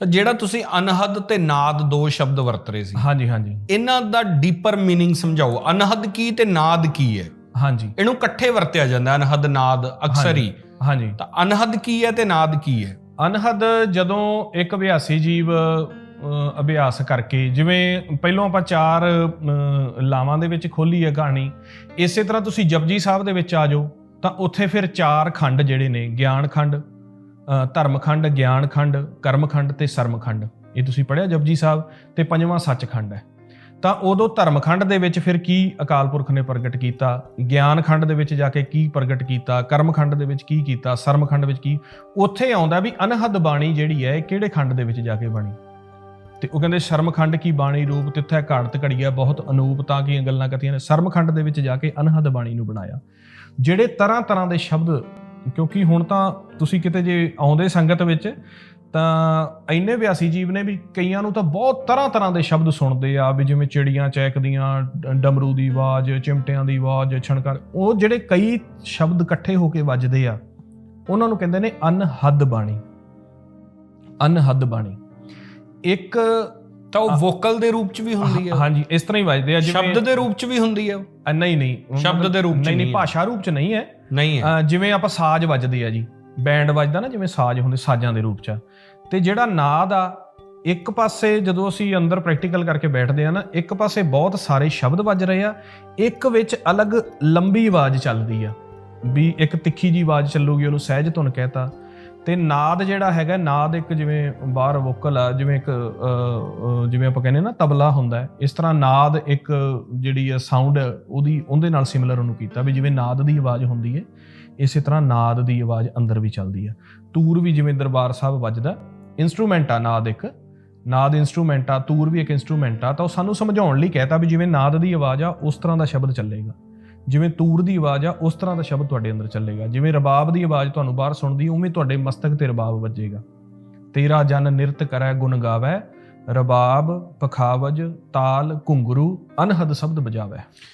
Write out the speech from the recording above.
ਤਾਂ ਜਿਹੜਾ ਤੁਸੀਂ ਅਨਹਦ ਤੇ ਨਾਦ ਦੋ ਸ਼ਬਦ ਵਰਤ ਰਹੇ ਸੀ ਹਾਂਜੀ ਹਾਂਜੀ ਇਹਨਾਂ ਦਾ ਡੀਪਰ मीनिंग ਸਮਝਾਓ ਅਨਹਦ ਕੀ ਤੇ ਨਾਦ ਕੀ ਹੈ ਹਾਂਜੀ ਇਹਨੂੰ ਇਕੱਠੇ ਵਰਤਿਆ ਜਾਂਦਾ ਅਨਹਦ ਨਾਦ ਅਕਸਰ ਹੀ ਹਾਂਜੀ ਤਾਂ ਅਨਹਦ ਕੀ ਹੈ ਤੇ ਨਾਦ ਕੀ ਹੈ ਅਨਹਦ ਜਦੋਂ ਇੱਕ ਅਭਿਆਸੀ ਜੀਵ ਅ, ਅਭਿਆਸ ਕਰਕੇ ਜਿਵੇਂ ਪਹਿਲਾਂ ਆਪਾਂ ਚਾਰ ਅ, ਲਾਵਾਂ ਦੇ ਵਿੱਚ ਖੋਲੀ ਹੈ ਕਹਾਣੀ ਇਸੇ ਤਰ੍ਹਾਂ ਤੁਸੀਂ ਜਪਜੀ ਸਾਹਿਬ ਦੇ ਵਿੱਚ ਆ ਜਾਓ ਤਾਂ ਉੱਥੇ ਫਿਰ ਚਾਰ ਖੰਡ ਜਿਹੜੇ ਨੇ ਗਿਆਨ ਖੰਡ ਧਰਮਖੰਡ ਧਰਮ ਖੰਡ ਗਿਆਨ ਖੰਡ ਕਰਮ ਖੰਡ ਤੇ ਸਰਮ ਇਹ ਤੁਸੀਂ ਪੜਿਆ ਜਪਜੀ ਸਾਹਿਬ? ਤੇ ਪੰਜਵਾਂ ਸੱਚਖੰਡ ਹੈ। ਤਾਂ ਉਦੋਂ ਧਰਮਖੰਡ ਦੇ ਵਿੱਚ ਫਿਰ ਕੀ ਅਕਾਲ ਪੁਰਖ ਨੇ ਪ੍ਰਗਟ ਕੀਤਾ? ਗਿਆਨ ਖੰਡ ਦੇ ਵਿੱਚ ਜਾ ਕੇ ਕੀ ਪ੍ਰਗਟ ਕੀਤਾ? ਕਰਮਖੰਡ ਦੇ ਵਿੱਚ ਕੀ ਕੀਤਾ? ਸਰਮਖੰਡ ਵਿੱਚ ਕੀ? ਉੱਥੇ ਆਉਂਦਾ ਵੀ ਅਨਹਦ ਬਾਣੀ ਜਿਹੜੀ ਹੈ, ਇਹ ਕਿਹੜੇ ਖੰਡ ਦੇ ਵਿੱਚ ਜਾ ਕੇ ਬਣੀ? ਤੇ ਉਹ ਕਹਿੰਦੇ ਸ਼ਰਮਖੰਡ ਕੀ ਬਾਣੀ ਰੂਪ ਤਿੱਥੈ ਘਾੜਤ ਘੜੀਆ ਬਹੁਤ ਅਨੂਪ ਤਾਂ ਕੀ ਗੱਲਾਂ ਕਰਤੀਆਂ ਨੇ। ਸ਼ਰਮਖੰਡ ਦੇ ਵਿੱਚ ਜਾ ਕੇ ਅਨਹਦ ਬਾਣੀ ਨੂੰ ਬਣਾਇਆ। ਜਿਹੜੇ ਤਰ੍ਹਾਂ ਤਰ੍ਹਾਂ ਦੇ ਸ਼ਬਦ ਕਿਉਂਕਿ ਹੁਣ ਤਾਂ ਤੁਸੀਂ ਕਿਤੇ ਜੇ ਆਉਂਦੇ ਸੰਗਤ ਵਿੱਚ, ਤਾਂ ਇੰਨੇ ਵਿਆਸੀ ਜੀਵ ਨੇ ਵੀ ਕਈਆਂ ਨੂੰ ਤਾਂ ਬਹੁਤ ਤਰ੍ਹਾਂ ਤਰ੍ਹਾਂ ਦੇ ਸ਼ਬਦ ਸੁਣਦੇ ਆ, ਵੀ ਜਿਵੇਂ ਚਿੜੀਆਂ ਚਹਿਕਦੀਆਂ, ਡ- ਡਮਰੂ ਦੀ ਆਵਾਜ਼, ਚਿਮਟਿਆਂ ਦੀ ਆਵਾਜ਼ ਛਣਕਾਰ ਉਹ ਜਿਹੜੇ ਕਈ ਸ਼ਬਦ ਇਕੱਠੇ ਹੋ ਕੇ ਵੱਜਦੇ ਆ, ਉਹਨਾਂ ਨੂੰ ਕਹਿੰਦੇ ਨੇ ਅਨਹਦ ਬਾਣੀ। ਅਨਹਦ ਬਾਣੀ। ਇੱਕ ਤਾਂ ਉਹ ਵੋਕਲ ਦੇ ਰੂਪ ਚ ਵੀ ਹੁੰਦੀ ਹੈ ਹਾਂਜੀ ਇਸ ਤਰ੍ਹਾਂ ਹੀ ਵੱਜਦੇ ਆ ਜਿਵੇਂ ਸ਼ਬਦ ਦੇ ਰੂਪ ਚ ਵੀ ਹੁੰਦੀ ਹੈ ਉਹ? ਨਹੀਂ ਨਹੀਂ। ਸ਼ਬਦ ਦੇ ਰੂਪ 'ਚ ਨਹੀਂ ਨਹੀਂ। ਭਾਸ਼ਾ ਰੂਪ ਚ ਨਹੀਂ ਹੈ। ਨਹੀਂ ਹੈ। ਜਿਵੇਂ ਆਪਾਂ ਸਾਜ਼ ਵੱਜਦੇ ਆ ਜੀ। ਬੈਂਡ ਵੱਜਦਾ ਨਾ ਜਿਵੇਂ ਸਾਜ਼ ਹੁੰਦੇ ਸਾਜ਼ਾਂ ਦੇ ਰੂਪ ਚ। ਤੇ ਜਿਹੜਾ ਨਾਦ ਆ ਇੱਕ ਪਾਸੇ ਜਦੋਂ ਅਸੀਂ ਅੰਦਰ ਪ੍ਰੈਕਟੀਕਲ ਕਰਕੇ ਬੈਠਦੇ ਆ ਨਾ ਇੱਕ ਪਾਸੇ ਬਹੁਤ ਸਾਰੇ ਸ਼ਬਦ ਵੱਜ ਰਹੇ ਆ ਇੱਕ ਵਿੱਚ ਅਲੱਗ ਲੰਬੀ ਆਵਾਜ਼ ਚੱਲਦੀ ਆ। ਵੀ ਇੱਕ ਤਿੱਖੀ ਜੀ ਆਵਾਜ਼ ਚੱਲੂਗੀ ਉਹਨੂੰ ਸਹਿਜ ਧੁਨ ਕਹਿਤਾ। ਤੇ ਨਾਦ ਜਿਹੜਾ ਹੈਗਾ, ਨਾਦ ਇੱਕ ਜਿਵੇਂ ਬਾਹਰ ਵੋਕਲ ਆ, ਜਿਵੇਂ ਇੱਕ ਜਿਵੇਂ ਆਪਾਂ ਕਹਿੰਦੇ ਨਾ, ਤਬਲਾ ਹੁੰਦਾ ਹੈ। ਇਸ ਤਰ੍ਹਾਂ ਨਾਦ ਇੱਕ ਜਿਹੜੀ ਆ ਸਾਊਂਡ ਉਹਦੀ, ਉਹਦੇ ਨਾਲ ਸਿਮਿਲਰ ਉਹਨੂੰ ਕੀਤਾ ਵੀ ਜਿਵੇਂ ਨਾਦ ਦੀ ਆਵਾਜ਼ ਹੁੰਦੀ ਹੈ, ਇਸੇ ਤਰ੍ਹਾਂ ਨਾਦ ਦੀ ਆਵਾਜ਼ ਅੰਦਰ ਵੀ ਚੱਲਦੀ ਆ ਤੂਰ ਵੀ ਜਿਵੇਂ ਦਰਬਾਰ ਸਾਹਿਬ ਵੱਜਦਾ ਇਨਸਟਰੂਮੈਂਟ ਆ ਨਾਦ ਇੱਕ। ਨਾਦ ਇਨਸਟਰੂਮੈਂਟ ਆ, ਤੂਰ ਵੀ ਇੱਕ ਇਨਸਟਰੂਮੈਂਟ ਆ, ਤਾਂ ਉਹ ਸਾਨੂੰ ਸਮਝਾਉਣ ਲਈ ਕਹਿਤਾ ਵੀ ਜਿਵੇਂ ਨਾਦ ਦੀ ਆਵਾਜ਼ ਆ, ਉਸ ਤਰ੍ਹਾਂ ਦਾ ਸ਼ਬਦ ਚੱਲੇਗਾ। ਜਿਵੇਂ ਤੂਰ ਦੀ ਆਵਾਜ਼ ਆ, ਉਸ ਤਰ੍ਹਾਂ ਦਾ ਸ਼ਬਦ ਤੁਹਾਡੇ ਅੰਦਰ ਚੱਲੇਗਾ। ਜਿਵੇਂ ਰਬਾਬ ਦੀ ਆਵਾਜ਼ ਤੁਹਾਨੂੰ ਬਾਹਰ ਸੁਣਦੀ, ਉਵੇਂ ਤੁਹਾਡੇ ਮਸਤਕ ਤੇ ਰਬਾਬ ਵੱਜੇਗਾ। ਤੇਰਾ ਜਨ ਨਿਰਤ ਕਰੈ, ਗੁਣ ਗਾਵੈ, ਰਬਾਬ, ਪਖਾਵਜ, ਤਾਲ, ਘੁੰਗਰੂ, ਅਨਹਦ ਸ਼ਬਦ ਬਜਾਵੈ